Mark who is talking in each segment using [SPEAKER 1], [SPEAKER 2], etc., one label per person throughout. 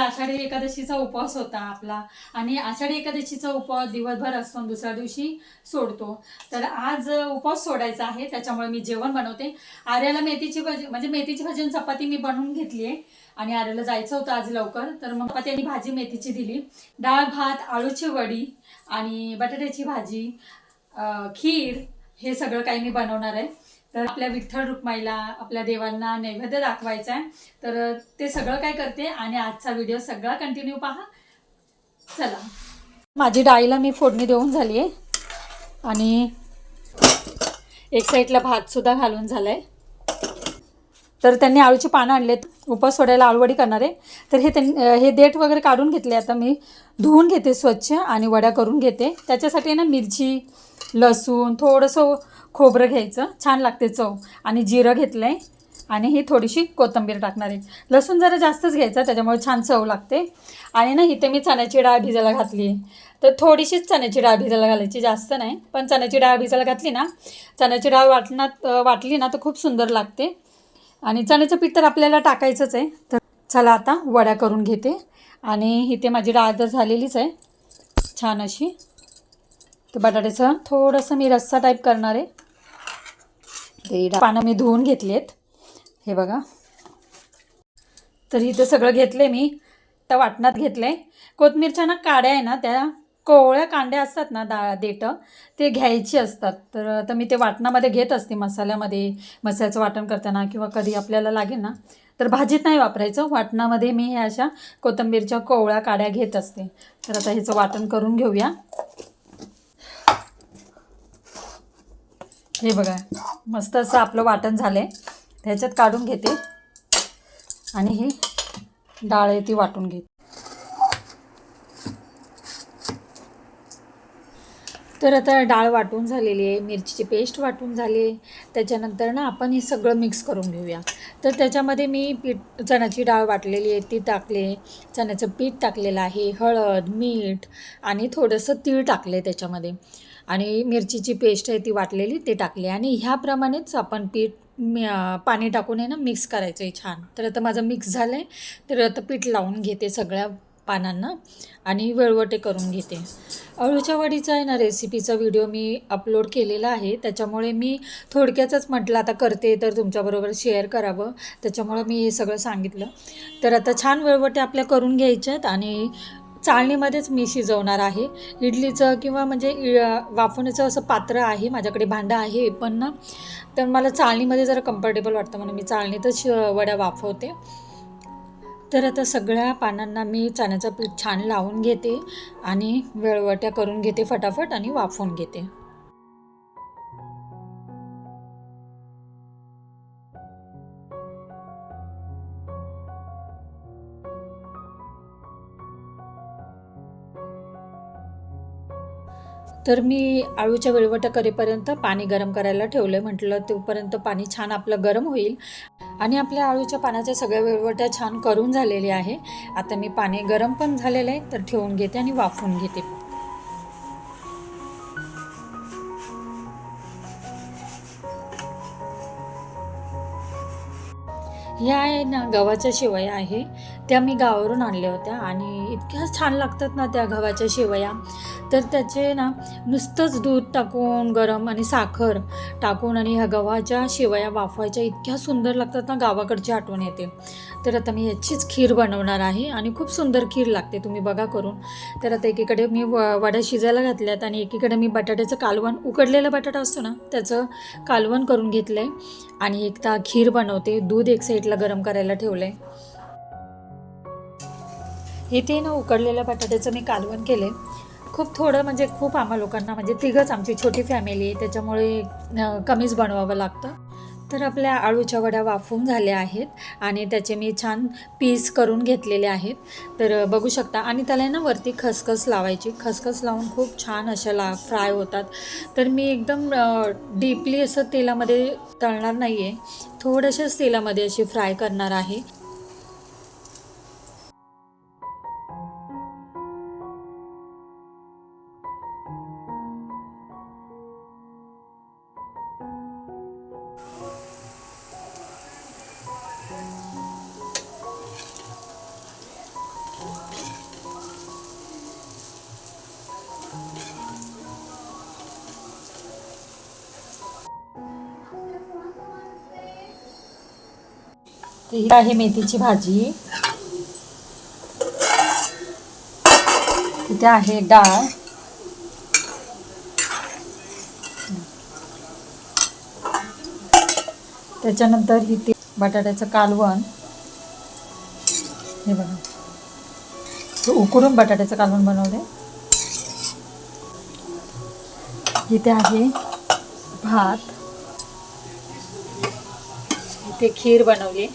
[SPEAKER 1] काल आषाढी एकादशीचा उपवास होता आपला. आणि आषाढी एकादशीचा उपवास दिवसभर असतो दुसऱ्या दिवशी सोडतो. तर आज उपवास सोडायचा आहे. त्याच्यामुळे मी जेवण बनवते. आर्याला मेथीची भाजी म्हणजे मेथीची भाजी आणि चपाती मी बनवून घेतली आहे. आणि आर्याला जायचं होतं आज लवकर. तर मग चपाती आणि भाजी मेथीची दिली. डाळ भात आळूची वडी आणि बटाट्याची भाजी खीर हे सगळं काही मी बनवणार आहे. तर आपल्या विठ्ठल रुक्माईला आपल्या देवांना नैवेद्य दाखवायचा आहे. तर ते सगळं काय करते आणि आजचा व्हिडिओ सगळा कंटिन्यू पहा. चला. माझी डाळीला मी फोडणी देऊन झाली आहे. आणि एक साईडला भातसुद्धा घालून झाला आहे तर त्यांनी आळूची पानं आणलेत. उपास सोडायला आळूवडी करणार आहे. तर हे त्यां हे देठ वगैरे काढून घेतले आता मी. धुवून घेते स्वच्छ आणि वड्या करून घेते. त्याच्यासाठी ना मिरची लसूण थोडंसं खोबरं घ्यायचं. छान लागते चव. आणि जिरं घेतलं आहे आणि ही थोडीशी कोथिंबीर टाकणार आहे. लसूण जरा जास्तच घ्यायचा त्याच्यामुळे छान चव लागते. आणि ना इथे मी चण्याची डाळ भिजायला घातली आहे. तर थोडीशीच चण्याची डाळ भिजायला घालायची जास्त नाही. पण चण्याची डाळ भिजायला घातली ना चण्याची डाळ वाटणार वाटली ना तर खूप सुंदर लागते. आणि चण्याचं पीठ तर आपल्याला टाकायचंच आहे. तर चला आता वड्या करून घेते. आणि इथे माझी डाळ तर झालेलीच आहे. छान अशी. तर बटाट्याचं. थोडंसं मी रस्सा टाईप करणार आहे. ते पानं मी धुवून घेतली आहेत. हे बघा. तर इथं सगळं घेतलं आहे मी. त्या वाटणात घेतलं आहे कोथमीरच्या ना काड्या आहे ना त्या कोवळ्या कांड्या असतात ना दा देठं ते घ्यायची असतात. तर आता मी ते वाटणामध्ये घेत असते मसाल्यामध्ये. मसाल्याचं वाटण करताना किंवा कधी आपल्याला लागेल ना तर भाजीत नाही वापरायचं. वाटणामध्ये मी ह्या अशा कोथिंबीरच्या कोवळ्या काड्या घेत असते. तर आता ह्याचं वाटण करून घेऊया. हे बघा मस्त असं आपलं वाटण झालं आहे ह्याच्यात काढून घेते. आणि ही डाळ आहे ती वाटून घेते. तर आता डाळ वाटून झालेली आहे मिरचीची पेस्ट वाटून झाली आहे. त्याच्यानंतर ना आपण हे सगळं मिक्स करून घेऊया. तर त्याच्यामध्ये मी पीठ चण्याची डाळ वाटलेली आहे ती टाकले चण्याचं पीठ टाकलेलं आहे हळद मीठ आणि थोडंसं तीळ टाकले त्याच्यामध्ये. आणि मिरचीची पेस्ट आहे ती वाटलेली ते टाकली. आणि ह्याप्रमाणेच आपण पीठ पाणी टाकून आहे ना मिक्स करायचं आहे छान. तर आता माझं मिक्स झालं आहे तर आता पीठ लावून घेते सगळ्या पानांना आणि वेळवटे करून घेते. अळूच्या वडीचा आहे ना रेसिपीचा व्हिडिओ मी अपलोड केलेला आहे. त्याच्यामुळे मी थोडक्यातच म्हटलं आता करते तर तुमच्याबरोबर शेअर करावं. त्याच्यामुळे मी हे सगळं सांगितलं. तर आता छान वेळवटे आपल्या करून घ्यायच्यात आणि चाळणीमध्येच मी शिजवणार आहे. इडलीचं किंवा म्हणजे इ- वाफवण्याचं असं पात्र आहे माझ्याकडे भांडं आहे पण ना. तर मला चाळणीमध्ये जरा कम्फर्टेबल वाटतं म्हणून मी चाळणीतच वड्या वाफवते. तर आता सगळ्या पानांना मी चण्याचं पीठ छान लावून घेते आणि वेळवट्या करून घेते फटाफट आणि वाफवून घेते. तर मी आळूच्या वेळवट्या करेपर्यंत पाणी गरम करायला ठेवलं आहे म्हटलं तोपर्यंत पाणी छान आपलं गरम होईल. आणि आपल्या आळूच्या पानाच्या सगळ्या वेळवट्या छान करून झालेल्या आहे. आता मी पाणी गरम पण झालेलं आहे तर ठेवून घेते आणि वाफवून घेते. ह्या आहे ना गव्हाच्या शेवया आहे. त्या मी गावावरून आणल्या होत्या आणि इतक्या छान लागतात ना त्या गव्हाच्या शेवया. तर त्याचे ना नुसतंच दूध टाकून गरम आणि साखर टाकून आणि ह्या गव्हाच्या शेवया वाफवायच्या इतक्या सुंदर लागतात ना गावाकडची आठवण येते. तर आता मी याचीच खीर बनवणार आहे आणि खूप सुंदर खीर लागते तुम्ही बघा करून. तर आता एकीकडे मी व वड्या शिजायला घातल्यात आणि एकीकडे मी बटाट्याचं कालवण उकडलेला बटाटा असतो ना त्याचं कालवण करून घेतलं आहे आणि एकदा खीर बनवते दूध एक साईडला गरम करायला ठेवलं आहे इथे ना उकडलेल्या बटाट्याचं मी कालवण केलं आहे खूप थोडं म्हणजे खूप आम्हा लोकांना म्हणजे तिघंच आमची छोटी फॅमिली आहे त्याच्यामुळे कमीच बनवावं लागतं. तर आपल्या आळूच्या वड्या वाफवून झाल्या आहेत आणि त्याचे मी छान पीस करून घेतलेले आहेत. तर बघू शकता आणि त्याला आहे ना वरती खसखस लावायची. खसखस लावून खूप छान अशा ला फ्राय होतात. तर मी एकदम डीपली असं तेलामध्ये तळणार नाही आहे थोड्याशाच तेलामध्ये अशी फ्राय करणार आहे. ही आहे मेथीची भाजी. इथे आहे डाळ. त्याच्यानंतर इथे बटाट्याचं कालवण. हे बघा. उकडून बटाट्याचं कालवण बनवले इथे आहे भात. इथे खीर बनवली.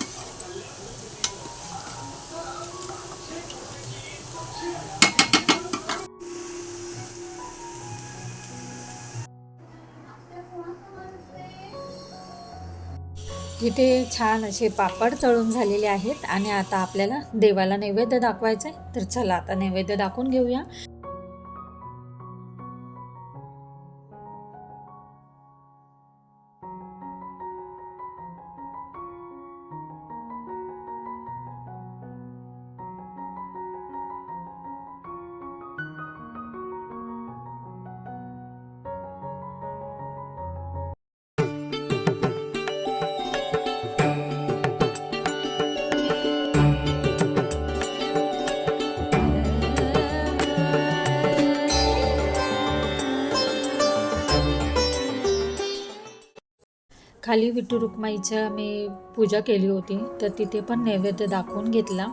[SPEAKER 1] इथे छान असे पापड तळून झालेले आहेत आणि आता आपल्याला देवाला नैवेद्य दाखवायचं आहे तर चला आता नैवेद्य दाखवून घेऊया. खाली विठू रुक्माईच्या मी पूजा केली होती तर तिथे पण नैवेद्य दाखवून घेतला.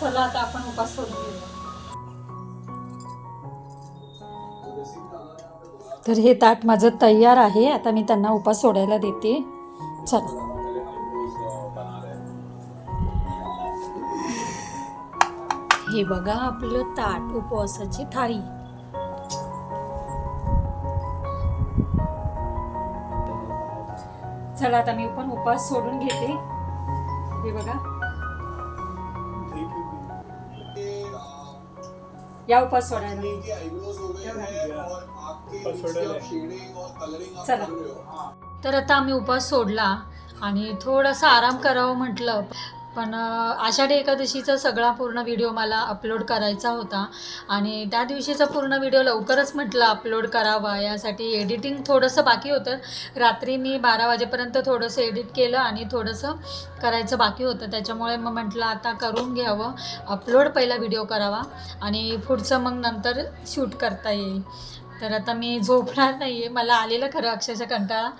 [SPEAKER 1] चला आता आपण उपास सोडून घेऊया. तर हे ताट माझं तयार आहे. आता मी त्यांना उपास सोडायला देते. चला. हे बघा आपलं ताट उपवासाची थाळी. चला आता मी पण उपास सोडून घेते. हे बघा. या उपास सोडायला. चला. तर आता आम्ही उपवास सोडला आणि थोडासा आराम करावं म्हटलं. पण आषाढी एकादशीचा सगळा पूर्ण व्हिडिओ मला अपलोड करायचा होता आणि त्या दिवशीचा पूर्ण व्हिडिओ लवकरच म्हटलं अपलोड करावा. यासाठी एडिटिंग थोडंसं बाकी होतं. रात्री मी बारा वाजेपर्यंत थोडंसं एडिट केलं आणि थोडंसं करायचं बाकी होतं. त्याच्यामुळे मग म्हटलं आता करून घ्यावं. अपलोड पहिला व्हिडिओ करावा आणि पुढचं मग नंतर शूट करता येईल. तर आता मी झोपणार नाही आहे मला आलेलं खरं अक्षरशः कंटाळा.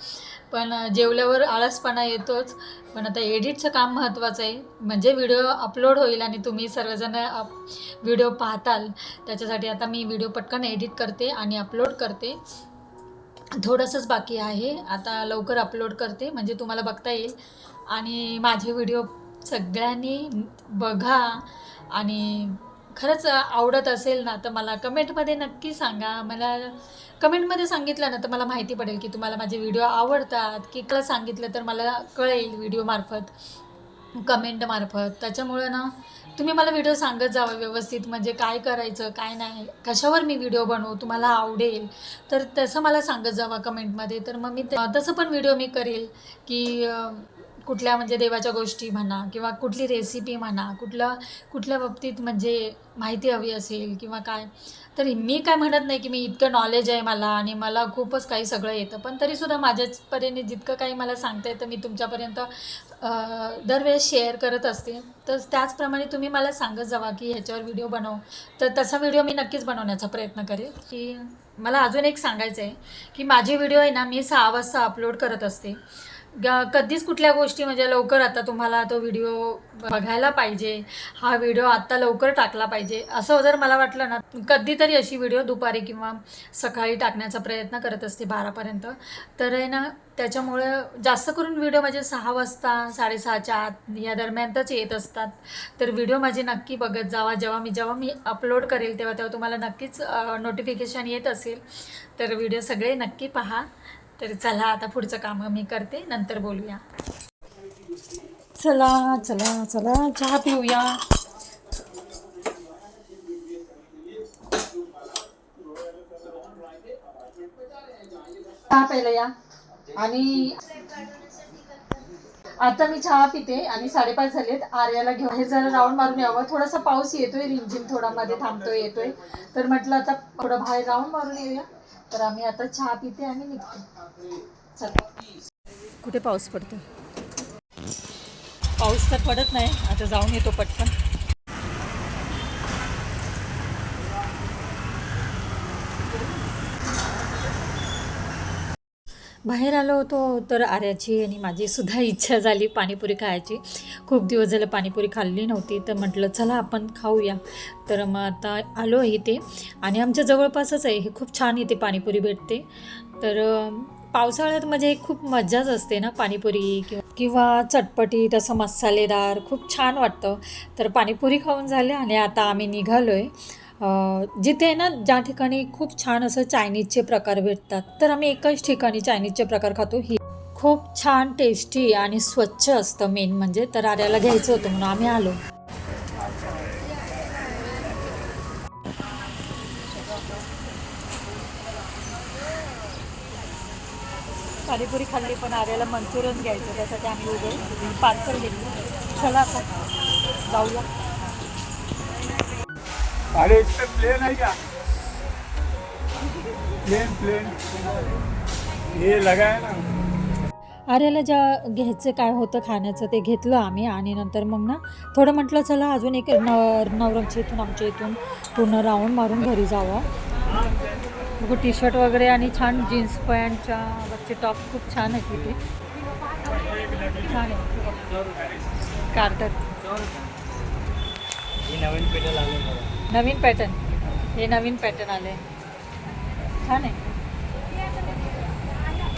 [SPEAKER 1] पण जेवल्यावर आळसपणा येतोच. पण आता एडिटचं काम महत्त्वाचं आहे. म्हणजे व्हिडिओ अपलोड होईल आणि तुम्ही सर्वजण व्हिडिओ पाहताल. त्याच्यासाठी आता मी व्हिडिओ पटकन एडिट करते आणि अपलोड करते. थोडंसंच बाकी आहे. आता लवकर अपलोड करते. म्हणजे तुम्हाला बघता येईल. आणि माझे व्हिडिओ सगळ्यांनी बघा आणि खरंच आवडत असेल ना तर मला कमेंटमध्ये नक्की सांगा. मला कमेंटमध्ये सांगितलं ना तर मला माहिती पडेल की तुम्हाला माझे व्हिडिओ आवडतात. की मला सांगितलं तर मला कळेल व्हिडिओमार्फत कमेंटमार्फत त्याच्यामुळं ना तुम्ही मला व्हिडिओ सांगत जावा व्यवस्थित. म्हणजे काय करायचं काय नाही कशावर मी व्हिडिओ बनवू तुम्हाला आवडेल. तर तसं मला सांगत जावा कमेंटमध्ये. तर मग मी तसं पण व्हिडिओ मी करेल की कुठल्या म्हणजे देवाच्या गोष्टी म्हणा किंवा कुठली रेसिपी म्हणा कुठलं कुठल्या बाबतीत म्हणजे माहिती हवी असेल किंवा काय तर मी काय म्हणत नाही की मी इतकं नॉलेज आहे मला आणि मला खूपच काही सगळं येतं पण तरीसुद्धा माझ्याचपर्यंत जितकं काही मला सांगता येतं मी तुमच्यापर्यंत दरवेळेस शेअर करत असते. तर त्याचप्रमाणे तुम्ही मला सांगत जावा की ह्याच्यावर व्हिडिओ बनव. तर तसा व्हिडिओ मी नक्कीच बनवण्याचा प्रयत्न करेल. की मला अजून एक सांगायचं आहे की माझे व्हिडिओ आहे ना मी सहा वाजता अपलोड करत असते. कधीच कुठल्या गोष्टी म्हणजे लवकर आता तुम्हाला तो व्हिडिओ बघायला पाहिजे. हा व्हिडिओ आत्ता लवकर टाकला पाहिजे. असं जर मला वाटलं ना कधीतरी अशी व्हिडिओ दुपारी किंवा सकाळी टाकण्याचा प्रयत्न करत असते बारापर्यंत. तर आहे ना त्याच्यामुळं जास्त करून व्हिडिओ माझे सहा वाजता साडेसहाच्या आत या दरम्यानच येत असतात. तर व्हिडिओ माझे नक्की बघत जावा. जेव्हा मी जेव्हा मी अपलोड करेल तेव्हा तेव्हा तुम्हाला नक्कीच नोटिफिकेशन येत असेल. तर व्हिडिओ सगळे नक्की पहा. तर चला आता पुढचं काम मी करते नंतर बोलूया. चला चला चला चहा पिऊया. चहा प्यायला या. आणि आता मी चहा पिते आणि साडेपाच झालेत. आर्याला घेऊन हे जरा राऊंड मारून यावं. थोडासा पाऊस येतोय रिमझिम थोडा मध्ये थांबतोय येतोय. तर म्हटलं आता थोडं बाहेर राऊंड मारून येऊया. तर आम्ही आता चहा पिते आणि निघते. चला. कुठे पाऊस पडतो पाऊस तर पडत नाही. आता जाऊन येतो पटकन. बाहेर आलो होतो तर आर्याची आणि माझी सुद्धा इच्छा झाली पाणीपुरी खायची. खूप दिवस झालं पाणीपुरी खाल्ली नव्हती तर म्हटलं चला आपण खाऊया. तर मग आता आलो इथे आणि आमच्या जवळपासच आहे हे खूप छान इथे पाणीपुरी भेटते. तर पावसाळ्यात म्हणजे खूप मज्जाच असते ना पाणीपुरी किंवा किंवा चटपटीत असं मसालेदार खूप छान वाटतं. तर पाणीपुरी खाऊन झाले आणि आता आम्ही निघालो आहे जिथे ना ज्या ठिकाणी खूप छान असं चायनीजचे प्रकार भेटतात तर आम्ही एकाच ठिकाणी चायनीजचे प्रकार खातो. ही खूप छान टेस्टी आणि स्वच्छ असतं मेन म्हणजे. तर आर्याला घ्यायचं होतं म्हणून आम्ही आलो. पाणीपुरी खाल्ली पण आर्याला मंचुरियन घ्यायचं त्यासाठी आम्ही उभे पार्सल घेतलं. चला आता जाऊया.
[SPEAKER 2] अरे इसमें प्लेन है क्या प्लेन प्लेन ये लगा है ना.
[SPEAKER 1] आर्याला ज्या घ्यायचं काय होतं खाण्याचं ते घेतलं आम्ही आणि नंतर मग ना थोडं म्हटलं चला अजून एक न नवरमच्या इथून आमच्या इथून पूर्ण राऊंड मारून घरी जावं. बघू टी शर्ट वगैरे आणि छान जीन्स पॅन्टच्या वरचे टॉप खूप छान आहेत तिथे छान आहे कार्टर
[SPEAKER 2] नवीन पेटल आले बघा.
[SPEAKER 1] नवीन पॅटर्न हे नवीन पॅटर्न आले छान आहे.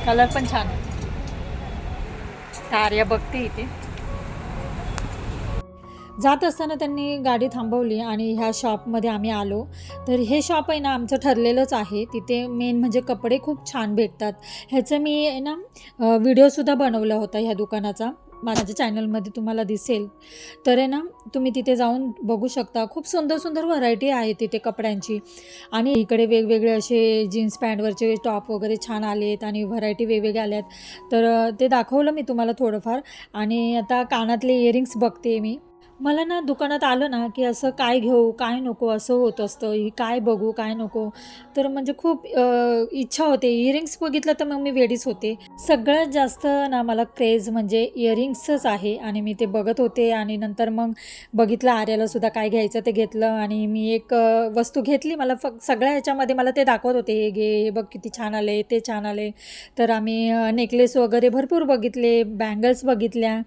[SPEAKER 1] कलर पण छान आहे. बघते इथे. जात असताना त्यांनी गाडी थांबवली आणि ह्या शॉपमध्ये आम्ही आलो. तर हे शॉप आहे ना आमचं ठरलेलंच आहे. तिथे मेन म्हणजे कपडे खूप छान भेटतात. ह्याचं मी आहे ना व्हिडिओसुद्धा बनवला होता ह्या दुकानाचा. माझ्या चॅनलमध्ये तुम्हाला दिसेल. तर आहे ना तुम्ही तिथे जाऊन बघू शकता. खूप सुंदर सुंदर व्हरायटी आहे तिथे कपड्यांची. आणि इकडे वेगवेगळे असे जीन्स पॅन्टवरचे टॉप वगैरे छान आलेत आणि व्हरायटी वेगवेगळ्या आल्यात. तर ते दाखवलं मी तुम्हाला थोडंफार. आणि आता कानातले इयरिंग्स बघते मी. मला ना दुकानात आलं ना की असं काय घेऊ काय नको असं होत असतं ही काय बघू काय नको. तर म्हणजे खूप इच्छा होते. इयरिंग्स बघितलं तर मग मी वेडीच होते. सगळ्यात जास्त ना मला क्रेज म्हणजे इयरिंग्सच आहे आणि मी ते बघत होते आणि नंतर मग बघितलं आर्याला सुद्धा काय घ्यायचं ते घेतलं आणि मी एक वस्तू घेतली. मला फक्त सगळ्या ह्याच्यामध्ये मला ते दाखवत होते. हे घे हे बघ किती छान आले ते छान आले तर आम्ही नेकलेस वगैरे भरपूर बघितले बँगल्स बघितल्या.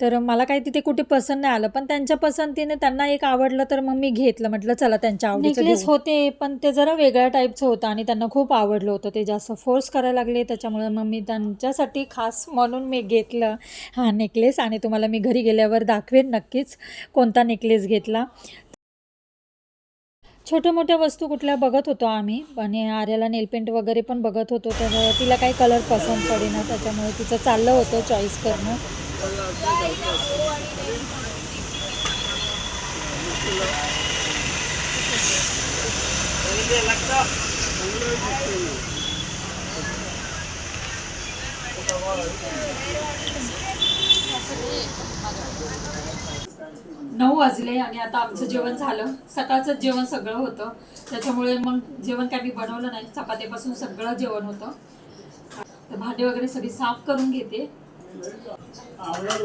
[SPEAKER 1] तर मला काही तिथे कुठे पसंत नाही आलं. पण त्यांच्या पसंतीने त्यांना एक आवडलं तर मग मी घेतलं. म्हटलं चला त्यांच्या आवडीचं नेकलेस होते पण ते जरा वेगळ्या टाईपचं होतं आणि त्यांना खूप आवडलं होतं. ते जास्त फोर्स करायला लागले त्याच्यामुळे मग मी त्यांच्यासाठी खास म्हणून मी घेतलं हा नेकलेस आणि तुम्हाला मी घरी गेल्यावर दाखवेन नक्कीच कोणता नेकलेस घेतला. छोट्या मोठ्या वस्तू कुठल्या बघत होतो आम्ही आणि आर्याला नेलपेंट वगैरे पण बघत होतो तर तिला काही कलर पसंत पडेना त्याच्यामुळे तिचं चाललं होतं चॉईस करणं. नऊ वाजले आणि आता आमचं जेवण झालं. सकाळचं जेवण सगळं होतं. त्याच्यामुळे मग जेवण काय मी बनवलं नाही. चपातीपासून सगळं जेवण होतं. तर भांडे वगैरे सगळी साफ करून घेते.
[SPEAKER 2] आवडा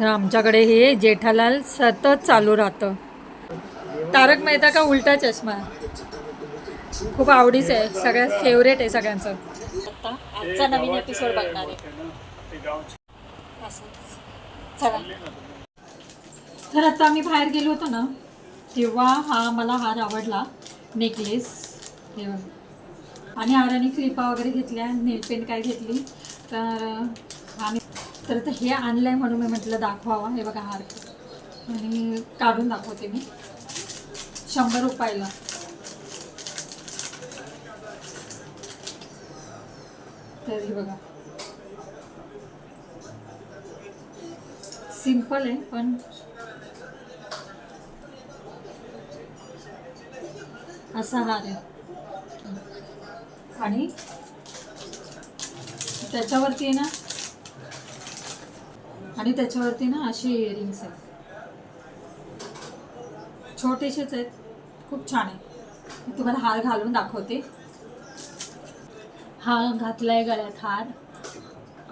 [SPEAKER 1] तर आमच्याकडे हे जेठालाल सतत चालू राहतं. तारक मेहता का उलटा चष्मा? खूप आवडीचं आहे. सगळ्यात फेवरेट आहे सगळ्यांचं. आता आजचा नवीन एपिसोड बघणार आहे. चला. तर आता आम्ही बाहेर गेलो होतो ना तेव्हा हा मला हार आवडला. नेकलेस. हे आणि हाराने क्लिपा वगैरे घेतल्या नेलपेंट काय घेतली. तर तर हे आणलं आहे म्हणून मी म्हटलं दाखवावा. हे बघा हार. आणि काढून दाखवते मी. शंभर रुपयाला. तर हे बघा. सिंपल आहे पण असा हार आहे. आणि त्याच्यावरती आहे ना आणि त्याच्यावरती ना अशी इयरिंग्स आहेत. छोटेसेच आहेत. खूप छान आहे मी तुम्हाला हार घालून दाखवते. हा घातलाय गळ्यात हार.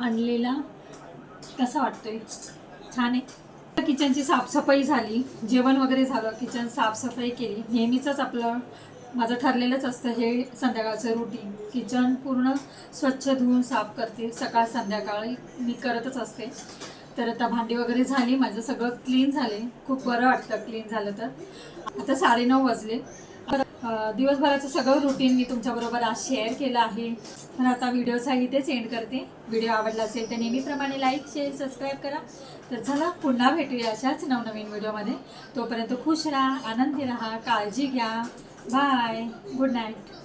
[SPEAKER 1] आणलेला. कसा वाटतोय? छान आहे. किचनची साफसफाई झाली. जेवण वगैरे झालं. किचन साफसफाई केली. नेहमीचंच आपलं माझं ठरलेलंच असतं हे संध्याकाळचं रुटीन किचन पूर्ण स्वच्छ धुवून साफ करते. सकाळ संध्याकाळी मी करतच असते. तर आता भांडी वगैरे झाली माझं सगळं क्लीन झाले. खूप बरं वाटतं क्लीन झालं तर. आता साडेनऊ वाजले. तर दिवसभराचं सगळं रुटीन मी तुमच्याबरोबर आज शेअर केलं आहे. तर आता व्हिडिओचा इथेच एंड करते. व्हिडिओ आवडला असेल तर नेहमीप्रमाणे लाईक शेअर सबस्क्राईब करा. तर चला पुन्हा भेटूया अशाच नवनवीन व्हिडिओमध्ये तोपर्यंत खुश राहा आनंदी राहा काळजी घ्या. Bye good night